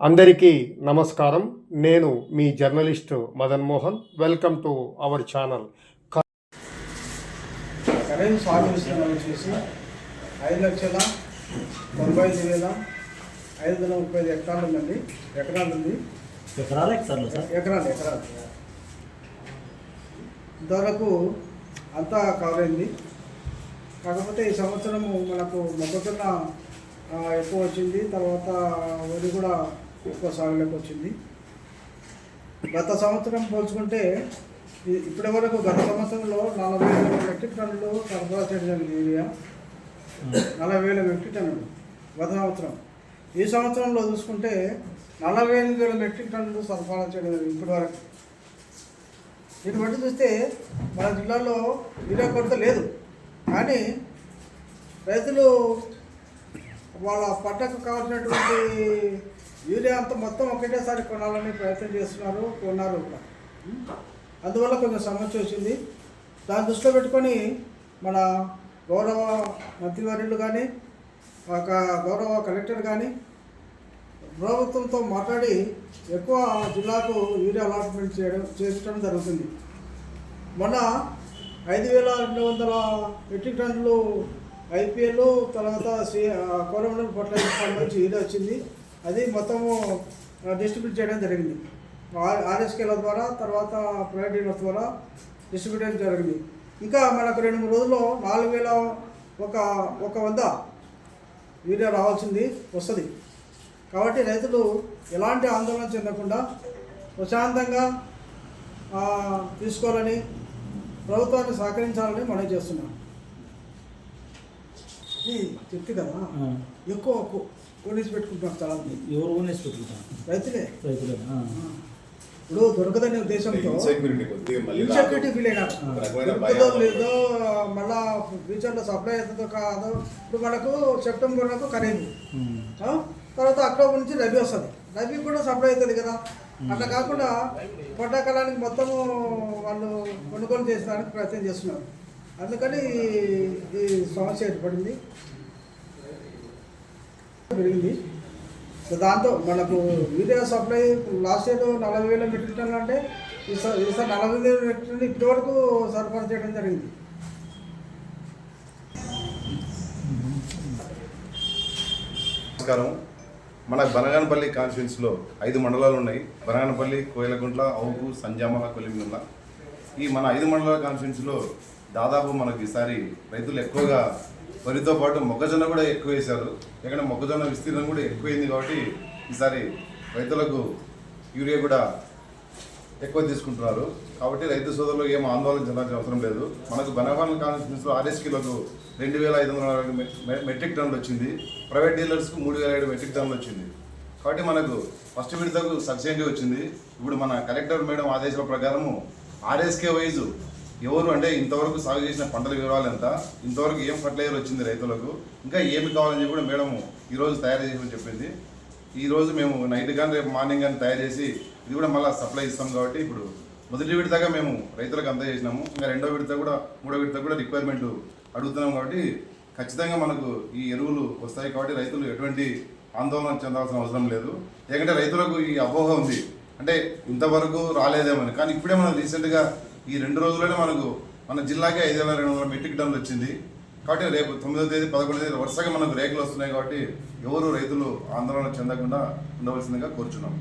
అందరికీ నమస్కారం. నేను మీ journalist Madan Mohan. Welcome to our channel. Current విస్తరణ వచ్చేసి ఐదు లక్షల తొంభై ఐదు వేల ఐదు వందల ముప్పై ఐదు ఎకరాలు ఉందండి. ఎకరాలు ఉంది. ఎకరాలు ఎకరాలు సార్? ఎకరాలు ఎకరాలు. ఇంతవరకు అంతా కవర్ అయింది కాకపోతే ఈ సంవత్సరము మనకు మొక్కజొన్న ఎక్కువ వచ్చింది. తర్వాత వరి కూడా ఎక్కువ సాగులోకి వచ్చింది. గత సంవత్సరం పోల్చుకుంటే ఇప్పటి వరకు గత సంవత్సరంలో నలభై వేల మెట్రిక్ టన్నులు సరఫరా చేయడం జరిగింది. యూరియా నలభై వేల మెట్రిక్ టన్నులు గత సంవత్సరం. ఈ సంవత్సరంలో చూసుకుంటే నలభై ఎనిమిది వేల మెట్రిక్ టన్నులు సరఫరా చేయడం జరిగింది ఇప్పటి వరకు. దీన్ని బట్టి చూస్తే మన జిల్లాలో యూరియా కొరత లేదు. కానీ రైతులు వాళ్ళ పంటకు కావాల్సినటువంటి యూరియా అంతా మొత్తం ఒకటేసారి కొనాలని ప్రయత్నం చేస్తున్నారు కొన్నారు కూడా. అందువల్ల కొంచెం సమస్య వచ్చింది. దాన్ని దృష్టిలో పెట్టుకొని మన గౌరవ మంత్రివర్యులు కానీ ఒక గౌరవ కలెక్టర్ కానీ ప్రభుత్వంతో మాట్లాడి ఎక్కువ జిల్లాకు యూరియా అలాట్మెంట్ చేయడం చేయించడం జరుగుతుంది. మొన్న ఐదు వేల రెండు వందల మెట్రిక్ టన్నులు ఐపీఎల్ తర్వాత సి కోరమండల్ ఫర్టిలైజర్ ఫండ్ నుంచి ఇది వచ్చింది. అది మొత్తము డిస్ట్రిబ్యూట్ చేయడం జరిగింది. ఆర్ ఆర్ఎస్కేల ద్వారా తర్వాత ప్రైవేట్ డీలర్స్ ద్వారా డిస్ట్రిబ్యూట్ చేయడం జరిగింది. ఇంకా మనకు రెండు మూడు రోజుల్లో నాలుగు వేల ఒక ఒక వంద యూరియా రావాల్సింది వస్తుంది. కాబట్టి రైతులు ఎలాంటి ఆందోళన చెందకుండా ప్రశాంతంగా తీసుకోవాలని ప్రభుత్వాన్ని సహకరించాలని మనం చేస్తున్నాం. చెప్తే కదా. ఎక్కువ పోలీసు పెట్టుకుంటున్నారు చాలా మంది ఎవరు కొనేసి పెట్టుకుంటారు? రైతులే. రైతులే ఆ. ఇప్పుడు దొరకదనే ఉద్దేశంతో ఇన్సెక్యూరిటీ ఫీల్ అయినారు. లేదో మళ్ళా ఫ్యూచర్లో సప్లై అవుతుందో కాదో ఇప్పుడు మనకు సెప్టెంబర్ వరకు ఖరీదు? తర్వాత అక్టోబర్ నుంచి రబీ వస్తుంది. రబీ కూడా సప్లై అవుతుంది కదా. అట్లా కాకుండా పంటకాలానికి మొత్తము వాళ్ళు కొనుగోలు చేసడానికి ప్రయత్నం చేస్తున్నారు. అందుకని ఈ- సమస్య ఏర్పడింది. పెరిగింది. సో దాంతో మనకు యూరియా సప్లై లాస్ట్ ఇయర్ నలభై వేల మెట్రిక్ టన్నులు అంటే ఈసారి ఈసారి నలభై వేల మెట్రిక్ టన్నులు ఇప్పటివరకు సరఫరా చేయడం జరిగింది. నమస్కారం. మన బనగానపల్లి కాన్స్టిట్యున్సీలో ఐదు మండలాలు ఉన్నాయి. బనగానపల్లి కోయలగుంట్ల అవుకు సంజామల కొలిమినున్న ఈ మన ఐదు మండలాల కాన్స్టిట్యున్సీలో దాదాపు మనకి ఈసారి రైతులు ఎక్కువగా వరితో పాటు మొక్కజొన్న కూడా ఎక్కువ వేశారు. ఎందుకంటే మొక్కజొన్న విస్తీర్ణం కూడా ఎక్కువైంది కాబట్టి ఈసారి రైతులకు యూరియా కూడా ఎక్కువ తీసుకుంటున్నారు. కాబట్టి రైతు సోదరులు ఏం ఆందోళన చెందాల్సిన అవసరం లేదు. మనకు బనగాన కాన్స్టిట్యూన్స్లో ఆర్ఎస్ కిలోకు రెండు వేల ఐదు వందల మెట్రిక్ టన్నులు వచ్చింది. ప్రైవేట్ డీలర్స్కు మూడు వేల ఏడు మెట్రిక్ టన్నులు వచ్చింది. కాబట్టి మనకు ఫస్ట్ విడతకు సబ్సిడీ వచ్చింది. ఇప్పుడు మన కలెక్టర్ మేడం ఆదేశాల ప్రకారము ఆర్ఎస్కే వైజ్ ఎవరు అంటే ఇంతవరకు సాగు చేసిన పంటల వివరాలు ఎంత? ఇంతవరకు ఏం ఫర్టిలైజర్ వచ్చింది రైతులకు? ఇంకా ఏమి కావాలని చెప్పి కూడా మేడం ఈరోజు తయారు చేసి చెప్పింది. ఈరోజు మేము నైట్ కానీ రేపు మార్నింగ్ కానీ తయారు చేసి ఇది కూడా మళ్ళీ సప్లై ఇస్తాం కాబట్టి ఇప్పుడు మొదటి విడతగా మేము రైతులకు అందజేసినాము ఇంకా రెండో విడత కూడా మూడో విడత కూడా రిక్వైర్మెంట్ అడుగుతున్నాం కాబట్టి ఖచ్చితంగా మనకు ఈ ఎరువులు వస్తాయి కాబట్టి రైతులు ఎటువంటి ఆందోళన చెందాల్సిన అవసరం లేదు. ఎందుకంటే రైతులకు ఈ అపోహ ఉంది. అంటే ఇంతవరకు రాలేదేమని కానీ ఇప్పుడే మనం రీసెంట్గా ఈ రెండు రోజుల్లోనే మనకు మన జిల్లాకే ఐదు వేల రెండు వందల మెట్రిక్ టన్నులు వచ్చింది. కాబట్టి రేపు తొమ్మిదో తేదీ పదకొండో తేదీ వరుసగా మనకు రేకులు వస్తున్నాయి కాబట్టి ఎవరు రైతులు ఆందోళన చెందకుండా ఉండవలసిందిగా కోరుచున్నాం.